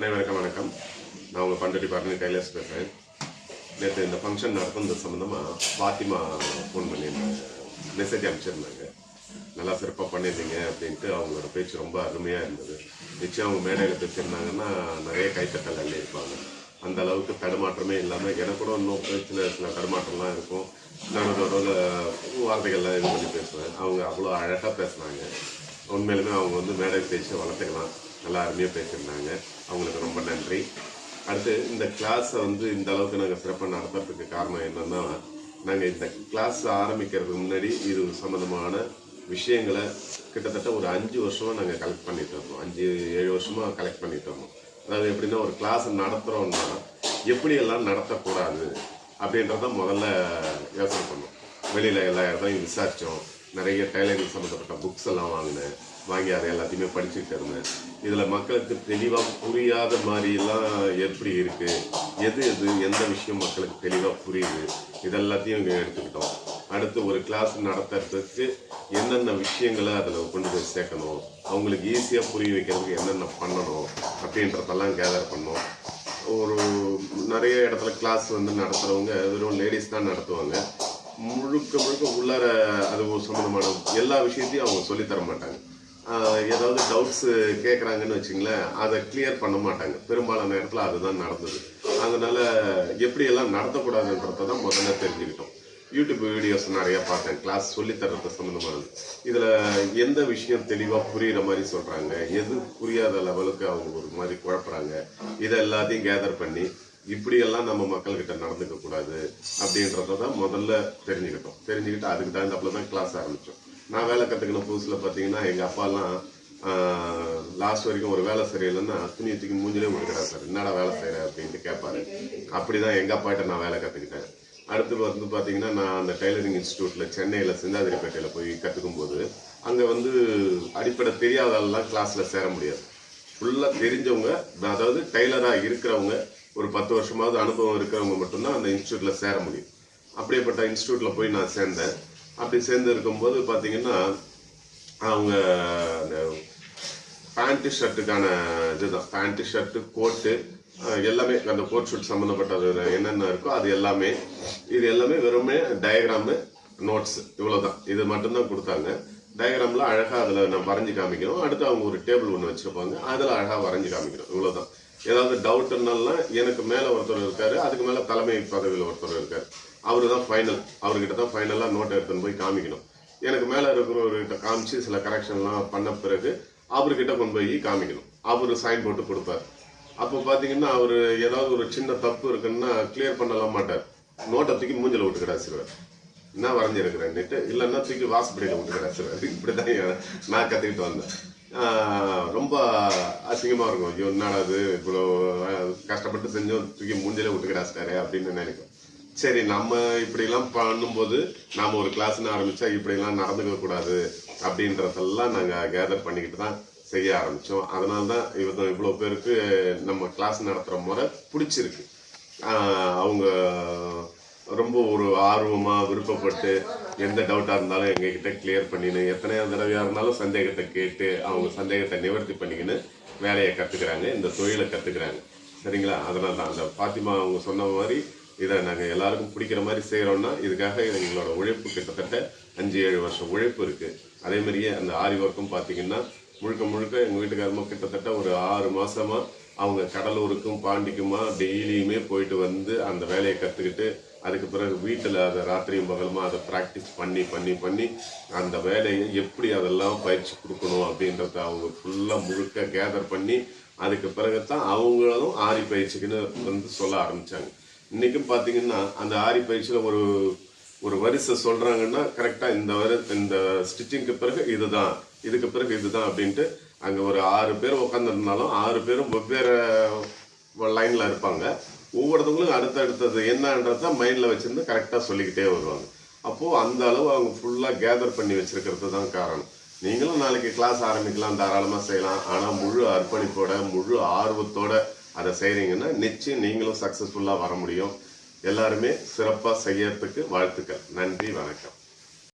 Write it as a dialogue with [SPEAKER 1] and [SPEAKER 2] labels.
[SPEAKER 1] அனைவருக்கும் வணக்கம். நான் உங்கள் பண்டடி பார்னி கைலாஸ் பேசுகிறேன் நேற்று இந்த ஃபங்க்ஷன் நடத்துனது சம்மந்தமாக பாத்திமா ஃபோன் பண்ணியிருந்தாங்க. மெசேஜ் அனுப்பிச்சிருந்தாங்க. நல்லா சிறப்பாக பண்ணியிருந்தீங்க அப்படின்ட்டு அவங்களோட பேச்சு ரொம்ப அருமையாக இருந்தது. நிச்சயம் அவங்க மேடையில் பேசியிருந்தாங்கன்னா நிறைய கைத்தட்டல் அள்ளியிருப்பாங்க. அந்த அளவுக்கு தடுமாற்றமே இல்லாமல் எனக்கு கூட இன்னும் சில சில தடுமாற்றம்லாம் இருக்கும். நடுவில் வார்த்தைகள்லாம் இது பண்ணி பேசுவேன். அவங்க அவ்வளோ அழகாக பேசுனாங்க. உண்மையிலுமே அவங்க வந்து மேடை பேச்சு வளர்த்துக்கலாம். நல்லா அருமையாக பேசியிருந்தாங்க. அவங்களுக்கு ரொம்ப நன்றி. அடுத்து இந்த கிளாஸை வந்து இந்த அளவுக்கு நாங்கள் சிறப்பாக நடத்துறதுக்கு காரணம் என்னென்னா நாங்கள் இந்த கிளாஸ் ஆரம்பிக்கிறதுக்கு முன்னாடி இது சம்மந்தமான விஷயங்களை கிட்டத்தட்ட ஒரு அஞ்சு வருஷமாக நாங்கள் கலெக்ட் பண்ணிட்டு இருக்கோம் அஞ்சு ஏழு வருஷமாக கலெக்ட் பண்ணிட்டு இருக்கோம் அதாவது எப்படின்னா ஒரு கிளாஸ் நடத்துகிறோம்னா எப்படியெல்லாம் நடத்தக்கூடாது அப்படின்றத முதல்ல யோசனை பண்ணோம். வெளியில் எல்லா இடத்தையும் விசாரித்தோம் நிறைய டைலரிங் சம்மந்தப்பட்ட புக்ஸ் எல்லாம் வாங்கினேன். வாங்கி அதை எல்லாத்தையுமே படிச்சுட்டு இருந்தேன். இதில் மக்களுக்கு தெளிவாக புரியாத மாதிரிலாம் எப்படி இருக்குது எது எது? எந்த விஷயம் மக்களுக்கு தெளிவாக புரியுது? இதெல்லாத்தையும் இங்கே எடுத்துக்கிட்டோம். அடுத்து ஒரு கிளாஸ் நடத்துறதுக்கு என்னென்ன விஷயங்களை அதில் கொண்டு போய் சேர்க்கணும்? அவங்களுக்கு ஈஸியாக புரிய வைக்கிறதுக்கு என்னென்ன பண்ணணும்? அப்படின்றதெல்லாம் கேதர் பண்ணோம். ஒரு நிறைய இடத்துல கிளாஸ் வந்து நடத்துகிறவங்க வெறும் லேடிஸ் தான் நடத்துவாங்க. முழுக்க முழுக்க உள்ளார அது ஒரு சம்மந்தமான எல்லா விஷயத்தையும் அவங்க சொல்லித் தர மாட்டாங்க. ஏதாவது டவுட்ஸ் கேட்குறாங்கன்னு வச்சுங்களேன் அதை கிளியர் பண்ண மாட்டாங்க. பெரும்பாலான இடத்துல அதுதான் நடந்தது. அதனால எப்படியெல்லாம் நடத்தக்கூடாதுன்றத தான் முதல்ல தெரிஞ்சுக்கிட்டோம். யூடியூப் வீடியோஸ் நிறையா பார்த்தேன். கிளாஸ் சொல்லித் சம்மந்தமானது இதில் எந்த விஷயம் தெளிவாக புரியுற மாதிரி சொல்கிறாங்க எது புரியாத லெவலுக்கு அவங்க ஒரு மாதிரி குழப்புறாங்க? இதை எல்லாத்தையும் கேதர் பண்ணி இப்படியெல்லாம் நம்ம மக்கள்கிட்ட நடந்துக்க கூடாது அப்படின்றத தான் முதல்ல தெரிஞ்சுக்கிட்டோம். தெரிஞ்சுக்கிட்டு அதுக்கு தகுந்தாப்புல தான் கிளாஸ் ஆரம்பித்தோம் நான் வேலை கற்றுக்கின புதுசில் பார்த்தீங்கன்னா எங்கள் அப்பாலாம் லாஸ்ட் வரைக்கும் ஒரு வேலை சரியில்லைன்னா துணி தூக்கி மூஞ்சிலே விட்டுக்கிறா சார். என்னடா வேலை செய்கிற அப்படின்ட்டு கேட்பாரு அப்படிதான் எங்கள் அப்பாட்ட நான் வேலை கற்றுக்கிட்டேன் அடுத்து வந்து பார்த்தீங்கன்னா நான் அந்த டைலரிங் இன்ஸ்டியூட்டில் சென்னையில் சிந்தாதிரிப்பேட்டையில் போய் கற்றுக்கும் போது அங்கே வந்து அடிப்படை தெரியாதெல்லாம் கிளாஸில் சேர முடியாது. ஃபுல்லாக தெரிஞ்சவங்க அதாவது டைலராக இருக்கிறவங்க ஒரு பத்து வருஷமாவது அனுபவம் இருக்கிறவங்க மட்டும்தான் அந்த இன்ஸ்டியூட்டில் சேர முடியும். அப்படியேப்பட்ட இன்ஸ்டியூட்டில் போய் நான் சேர்ந்தேன். அப்படி சேர்ந்து இருக்கும்போது பார்த்தீங்கன்னா அவங்க அந்த பேண்ட்டு ஷர்ட்டுக்கான இதுதான். பேண்ட்டு ஷர்ட்டு கோட்டு எல்லாமே அந்த கோட் ஷூட் சம்மந்தப்பட்டது என்னென்ன இருக்கோ அது எல்லாமே இது எல்லாமே வெறுமே டயக்ராமு நோட்ஸ் இவ்வளோதான் இது மட்டும்தான் கொடுத்தாங்க. டயக்ராமில் அழகாக அதில் நான் வரைஞ்சி காமிக்கணும் அடுத்து அவங்க ஒரு டேபிள் ஒன்று வச்சுருப்பாங்க. அதில் அழகாக வரைஞ்சி காமிக்கணும் இவ்வளோதான் ஏதாவது டவுட்டுனாலாம் எனக்கு மேலே ஒருத்தர் இருக்காரு அதுக்கு மேலே தலைமை பதவியில் ஒருத்தர் இருக்காரு. அவரு தான் ஃபைனல் அவர்கிட்ட தான் ஃபைனலாக நோட் எடுத்துன்னு போய் காமிக்கணும். எனக்கு மேலே இருக்கிறவர்கிட்ட காமிச்சு சில கரெக்ஷன்லாம் பண்ண பிறகு அவர்கிட்ட கொண்டு போய் காமிக்கணும். அவர் சைன் போட்டு கொடுப்பார். அப்போ பார்த்தீங்கன்னா அவர் ஏதாவது ஒரு சின்ன தப்பு இருக்குன்னா கிளியர் பண்ணலாம் மாட்டார். நோட்டை தூக்கி மூஞ்சில் விட்டு கிடாச்சிருவார் என்ன வரைஞ்சிருக்கிறேன்னுட்டு இல்லைன்னா தூக்கி வாசப்படியில் விட்டு கிடாச்சிருவார் இப்படி தான் நான் கற்றுக்கிட்டு வந்தேன். ரொம்ப அசிங்கமாக இருக்கும். ஐயோ என்னடா அது இவ்வளோ கஷ்டப்பட்டு செஞ்சோம் தூக்கி மூஞ்சிலே விட்டு கிடாச்சிட்டாரு அப்படின்னு நினைக்கும் சரி நம்ம இப்படிலாம் பண்ணும்போது நாம் ஒரு கிளாஸ்னு ஆரம்பித்தா இப்படிலாம் நடந்துக்க கூடாது அப்படின்றதெல்லாம் நாங்கள் கேதர் பண்ணிக்கிட்டு தான் செய்ய ஆரம்பித்தோம் அதனால தான் இவ்வளோ இவ்வளோ பேருக்கு நம்ம கிளாஸ் நடத்துகிற முறை பிடிச்சிருக்கு. அவங்க ரொம்ப ஒரு ஆர்வமாக விருப்பப்பட்டு எந்த டவுட்டாக இருந்தாலும் எங்ககிட்ட கிளியர் பண்ணினு எத்தனையோ தடவையாக இருந்தாலும் சந்தேகத்தை கேட்டு அவங்க சந்தேகத்தை நிவர்த்தி பண்ணிக்கின்னு வேலையை கற்றுக்குறாங்க இந்த தொழிலை கற்றுக்குறாங்க சரிங்களா? அதனால தான் அந்த பாத்திமா அவங்க சொன்ன மாதிரி இதை நாங்கள் எல்லாருக்கும் பிடிக்கிற மாதிரி செய்கிறோம்னா இதுக்காக எங்களோட உழைப்பு கிட்டத்தட்ட அஞ்சு ஏழு வருஷம் உழைப்பு இருக்குது அதே மாதிரியே அந்த ஆரி ஒர்க்கும் பார்த்தீங்கன்னா முழுக்க முழுக்க எங்கள் வீட்டுக்காரமாக கிட்டத்தட்ட ஒரு ஆறு மாதமாக அவங்க கடலூருக்கும் பாண்டிக்குமா டெய்லியுமே போயிட்டு வந்து அந்த வேலையை கற்றுக்கிட்டு அதுக்கு பிறகு வீட்டில் அதை ராத்திரியும் பகலுமா அதை ப்ராக்டிஸ் பண்ணி பண்ணி பண்ணி அந்த வேலையை எப்படி அதெல்லாம் பயிற்சி கொடுக்கணும் அப்படின்றத அவங்க ஃபுல்லாக முழுக்க கேதர் பண்ணி அதுக்கு பிறகு தான் அவங்களும் ஆரி பயிற்சிக்குன்னு வந்து சொல்ல ஆரம்பித்தாங்க இன்னைக்கும் பார்த்தீங்கன்னா அந்த ஆரி பயிற்சியில் ஒரு ஒரு வரிசை சொல்கிறாங்கன்னா கரெக்டாக இந்த வரி இந்த ஸ்டிச்சிங்க்கு பிறகு இதுதான் இதுக்கு பிறகு இதுதான் அப்படின்ட்டு அங்கே ஒரு ஆறு பேர் உட்காந்துருந்தாலும் ஆறு பேரும் வெவ்வேறு லைனில் இருப்பாங்க. ஒவ்வொருத்தவங்களும் அடுத்தடுத்தது என்னன்றத மைண்டில் வச்சுருந்து கரெக்டாக சொல்லிக்கிட்டே வருவாங்க. அப்போது அந்த அளவு அவங்க ஃபுல்லாக கேதர் பண்ணி வச்சுருக்கிறது தான் காரணம். நீங்களும் நாளைக்கு கிளாஸ் ஆரம்பிக்கலாம் தாராளமாக செய்யலாம். ஆனால் முழு அர்ப்பணிப்போட முழு ஆர்வத்தோட அதை செய்கிறீங்கன்னா நிச்சயம் நீங்களும் சக்ஸஸ்ஃபுல்லாக வர முடியும். எல்லாருமே சிறப்பாக செய்யறதுக்கு வாழ்த்துக்கள். நன்றி வணக்கம்.